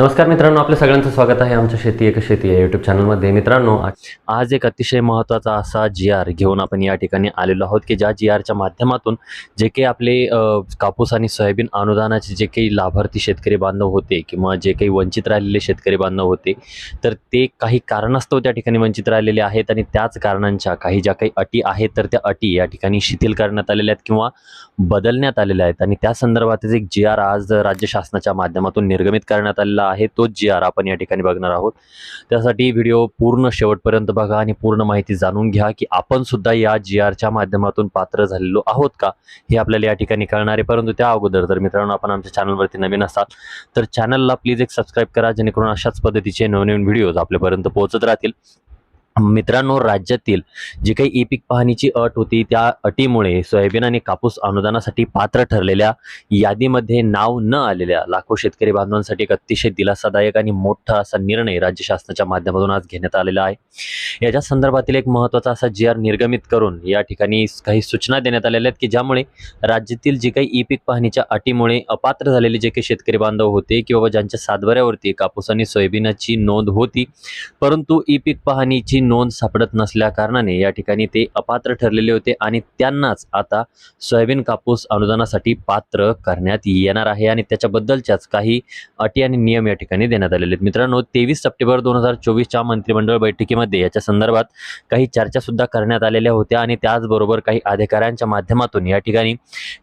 नमस्कार मित्रांनो आपल्या सगळ्यांचं स्वागत आहे आमच्या शेती एक शेती या यूट्यूब चॅनलमध्ये मित्रांनो आज एक अतिशय महत्त्वाचा असा जी आर घेऊन आपण या ठिकाणी आलेलो आहोत की ज्या जी आरच्या माध्यमातून जे काही आपले कापूस आणि सोयाबीन अनुदानाचे जे काही लाभार्थी शेतकरी बांधव होते किंवा जे काही वंचित राहिलेले शेतकरी बांधव होते तर ते काही कारणास्तव त्या ठिकाणी वंचित राहिलेले आहेत आणि त्याच कारणांच्या काही ज्या काही अटी आहेत तर त्या अटी या ठिकाणी शिथिल करण्यात आलेल्या आहेत किंवा बदलण्यात आलेल्या आहेत. आणि त्या संदर्भातच एक जी आर आज राज्य शासनाच्या माध्यमातून निर्गमित करण्यात आलेला आहे तोच जी आर आपण या ठिकाणी बघणार आहोत. त्यासाठी व्हिडिओ पूर्ण शेवटपर्यंत बघा आणि पूर्ण माहिती जाणून घ्या की आपण सुद्धा या जी आरच्या माध्यमातून पात्र झालेलो आहोत का? हे आपल्याला या ठिकाणी कळणार आहे. परंतु त्या अगोदर जर मित्रांनो आपण आमच्या चॅनलवरती नवीन असाल तर चॅनलला प्लीज एक सबस्क्राईब करा जेणेकरून अशाच पद्धतीचे नवनवीन व्हिडिओज आपल्यापर्यंत पोहोचत राहतील. मित्रांनो राज्यातील जी काही ई पीक पाहणीची अट होती त्या अटीमुळे सोयाबीन आणि कापूस अनुदानासाठी पात्र ठरलेल्या यादीमध्ये नाव न आलेल्या लाखो शेतकरी बांधवांसाठी एक अतिशय दिलासादायक आणि मोठा असा निर्णय राज्य शासनाच्या माध्यमातून आज घेण्यात आलेला आहे. याच्या संदर्भातील एक महत्त्वाचा असा जी आर निर्गमित करून या ठिकाणी काही सूचना देण्यात आलेल्या आहेत की ज्यामुळे राज्यातील जी काही ई पीक पाहणीच्या अटीमुळे अपात्र झालेले जे काही शेतकरी बांधव होते किंवा ज्यांच्या सातबाऱ्यावरती कापूस आणि सोयाबीनाची नोंद होती परंतु ई पीक पाहणीची नोंद सापडत नसल्या कारणाने या ठिकाणी ते अपात्र ठरलेले होते आणि त्यांनाच आता सोयाबीन कापूस अनुदानासाठी पात्र करण्यात येणार आहे आणि त्याच्याबद्दलच्याच काही अटी आणि नियम या ठिकाणी देण्यात आलेले आहेत. मित्रांनो तेवीस सप्टेंबर दोन हजार चोवीसच्या मंत्रिमंडळ बैठकीमध्ये याच्या संदर्भात काही चर्चा सुद्धा करण्यात आलेल्या होत्या आणि त्याचबरोबर काही अधिकाऱ्यांच्या माध्यमातून या ठिकाणी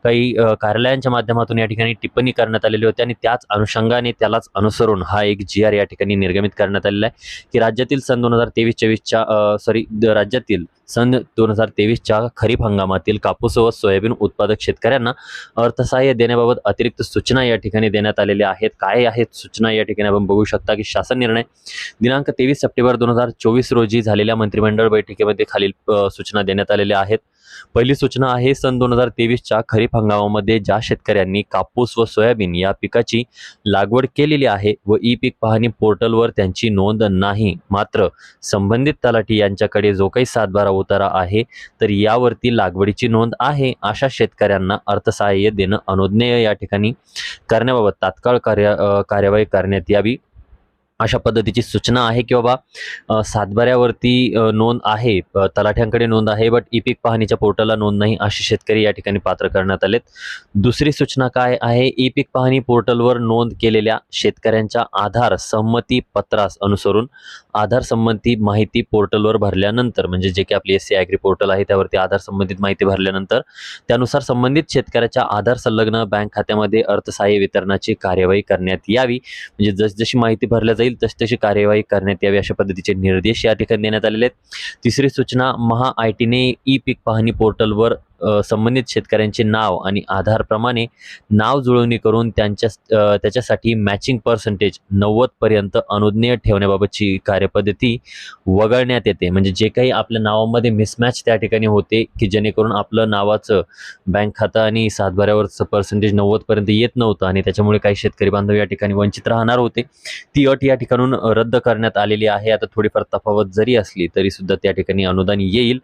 काही कार्यालयांच्या माध्यमातून या ठिकाणी टिप्पणी करण्यात आलेली होती आणि त्याच अनुषंगाने त्यालाच अनुसरून हा एक जी आर या ठिकाणी निर्गमित करण्यात आलेला आहे की राज्यातील सन दोन हजार तेवीस चोवीस च्या सॉरी राज्यातील सन दोन हजार तेवीसच्या खरीप हंगामातील कापूस व सोयाबीन उत्पादक शेतकऱ्यांना अर्थसहाय्य देण्याबाबत अतिरिक्त सूचना या ठिकाणी देण्यात आलेल्या आहेत. काय आहेत सूचना या ठिकाणी आपण बघू शकता की शासन निर्णय दिनांक तेवीस सप्टेंबर दोन हजार चोवीस रोजी झालेल्या मंत्रिमंडळ बैठकीमध्ये खालील सूचना देण्यात आलेल्या आहेत. पहिली सूचना आहे सन दोन हजार तेवीसच्या खरीप हंगामामध्ये ज्या शेतकऱ्यांनी कापूस व सोयाबीन या पिकाची लागवड केलेली आहे व ई पीक पाहणी पोर्टलवर त्यांची नोंद नाही मात्र संबंधित तलाठी यांच्याकडे जो काही सातबारा उतारा आहे तर यावरती लागवडीची नोंद आहे अशा शेतकऱ्यांना अर्थसहाय्य देणं अनुज्ञेय या ठिकाणी करण्याबाबत तात्काळ कार्य कार्यवाही करण्यात यावी. अशा पद्धतीची सूचना आहे की बाबा सातबाऱ्यावरती नोंद आहे तलाठ्यांकडे नोंद आहे बट ई पीक पाहणीच्या पोर्टलला नोंद नाही असे शेतकरी या ठिकाणी पात्र करण्यात आलेत. दुसरी सूचना काय आहे? ई पीक पाहणी पोर्टलवर नोंद केलेल्या शेतकऱ्यांच्या आधार संमती पत्रास अनुसरून आधार संबंधी माहिती पोर्टलवर भरल्यानंतर म्हणजे जे काही आपली एस सी ॲग्री पोर्टल आहे त्यावरती आधार संबंधित माहिती भरल्यानंतर त्यानुसार संबंधित शेतकऱ्याच्या आधार संलग्न बँक खात्यामध्ये अर्थसहाय्य वितरणाची कार्यवाही करण्यात यावी. म्हणजे जसजशी माहिती भरल्या जाईल तशी तशी कार्यवाही करण्यात यावी अशा पद्धतीचे निर्देश या ठिकाणी देण्यात आलेले आहेत. तिसरी सूचना महा आय टीने ई पीक पाहणी पोर्टलवर संबंधित शेतकऱ्यांचे नाव आणि आधारप्रमाणे नाव जुळवणी करून त्यांच्या त्याच्यासाठी मॅचिंग पर्सेंटेज नव्वदपर्यंत अनुज्ञेय ठेवण्याबाबतची कार्यपद्धती वगळण्यात येते. म्हणजे जे काही आपल्या नावामध्ये मिसमॅच त्या ठिकाणी होते की जेणेकरून आपलं नावाचं बँक खातं आणि सातबाऱ्यावरचं पर्सेंटेज नव्वदपर्यंत येत नव्हतं आणि त्याच्यामुळे काही शेतकरी बांधव या ठिकाणी वंचित राहणार होते. ती अट या ठिकाणून रद्द करण्यात आलेली आहे. आता थोडीफार तफावत जरी असली तरी सुद्धा त्या ठिकाणी अनुदान येईल.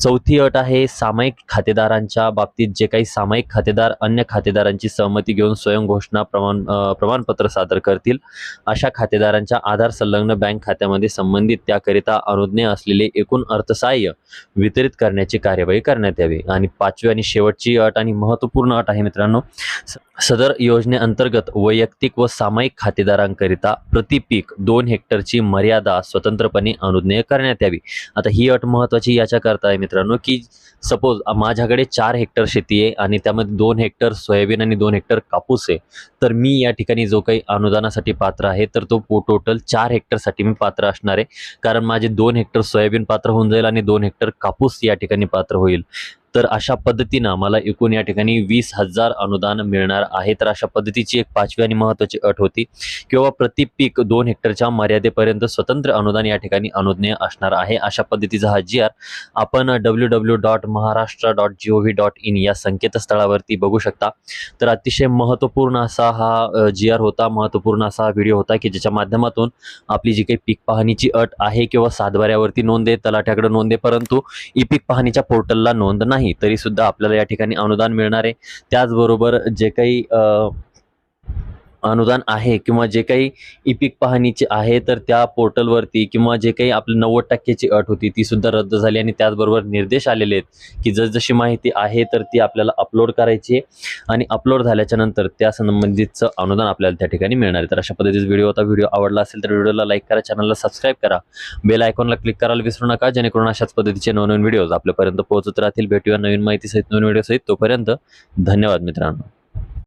चौथी अट आहे सामायिक खातेदारांच्या बाबतीत जे काही सामायिक खातेदार अन्य खातेदारांची सहमती घेऊन स्वयं घोषणा प्रमाण प्रमाणपत्र सादर करतील. अशा खातेदारांच्या आधार संलग्न बँक खात्यामध्ये संबंधित त्याकरिता अनुज्ञेय असलेले एकूण अर्थसहाय्य वितरित करण्याची कार्यवाही करण्यात यावी. आणि पाचवी आणि शेवटची अट आणि महत्त्वपूर्ण अट आहे मित्रांनो स- सदर योजनेअंतर्गत वैयक्तिक व सामायिक खातेदारांकरिता प्रति पीक दोन हेक्टरची मर्यादा स्वतंत्रपणे अनुज्ञेय करण्यात यावी. आता ही अट महत्त्वाची याच्याकरता आहे मित्रांनो की सपोज माझ्याकडे चार हेक्टर शेती आहे आणि त्यामध्ये दोन हेक्टर सोयाबीन आणि दोन हेक्टर कापूस आहे तर मी या ठिकाणी जो काही अनुदानासाठी पात्र आहे तर तो टोटल चार हेक्टरसाठी मी पात्र असणार आहे. कारण माझे दोन हेक्टर सोयाबीन पात्र होऊन जाईल आणि दोन हेक्टर कापूस या ठिकाणी पात्र होईल. तर अशा पद्धतीनं मला एकूण या ठिकाणी वीस हजार अनुदान मिळणार आहे. तर अशा पद्धतीची एक पाचवी आणि महत्त्वाची अट होती किंवा प्रति पीक दोन हेक्टरच्या मर्यादेपर्यंत स्वतंत्र अनुदान या ठिकाणी अनुज्ञेय असणार आहे. अशा पद्धतीचा हा जी आर आपण W W dot Maharashtra dot G O V dot in या संकेतस्थळावरती बघू शकता. तर अतिशय महत्त्वपूर्ण असा हा जी आर होता. महत्त्वपूर्ण असा हा व्हिडिओ होता की ज्याच्या माध्यमातून आपली जी काही पीक पाहणीची अट आहे किंवा सातबाऱ्यावरती नोंद आहे तलाठ्याकडे नोंद आहे परंतु ई पीक पाहणीच्या पोर्टलला नोंद नाही. तरी सुद्धा आपल्याला या ठिकाणी अनुदान मिळणार आहे. त्याचबरोबर जे काही अ, अनुदान आहे किंवा जे काही ई पीक पाहणीचे आहे तर त्या पोर्टलवरती किंवा जे काही आपली नव्वद टक्क्याची अट होती ती सुद्धा रद्द झाली आणि त्याचबरोबर निर्देश आलेले आहेत की जसजशी माहिती आहे तर ती आपल्याला अपलोड करायची आणि अपलोड झाल्याच्यानंतर त्या संबंधितचं अनुदान आपल्याला त्या ठिकाणी मिळणार आहे. तर अशा पद्धतीचा व्हिडिओ होता व्हिडिओ आवडला असेल तर व्हिडिओला लाईक करा चॅनलला सबस्क्राईब करा. बेल आयकॉनला क्लिक करायला विसरू नका जेणेकरून अशाच पद्धतीचे नवनवीन व्हिडिओज आपल्यापर्यंत पोहोचत राहतील. भेटूया नवीन माहितीसहित नवीन व्हिडिओसहित तोपर्यंत धन्यवाद मित्रांनो.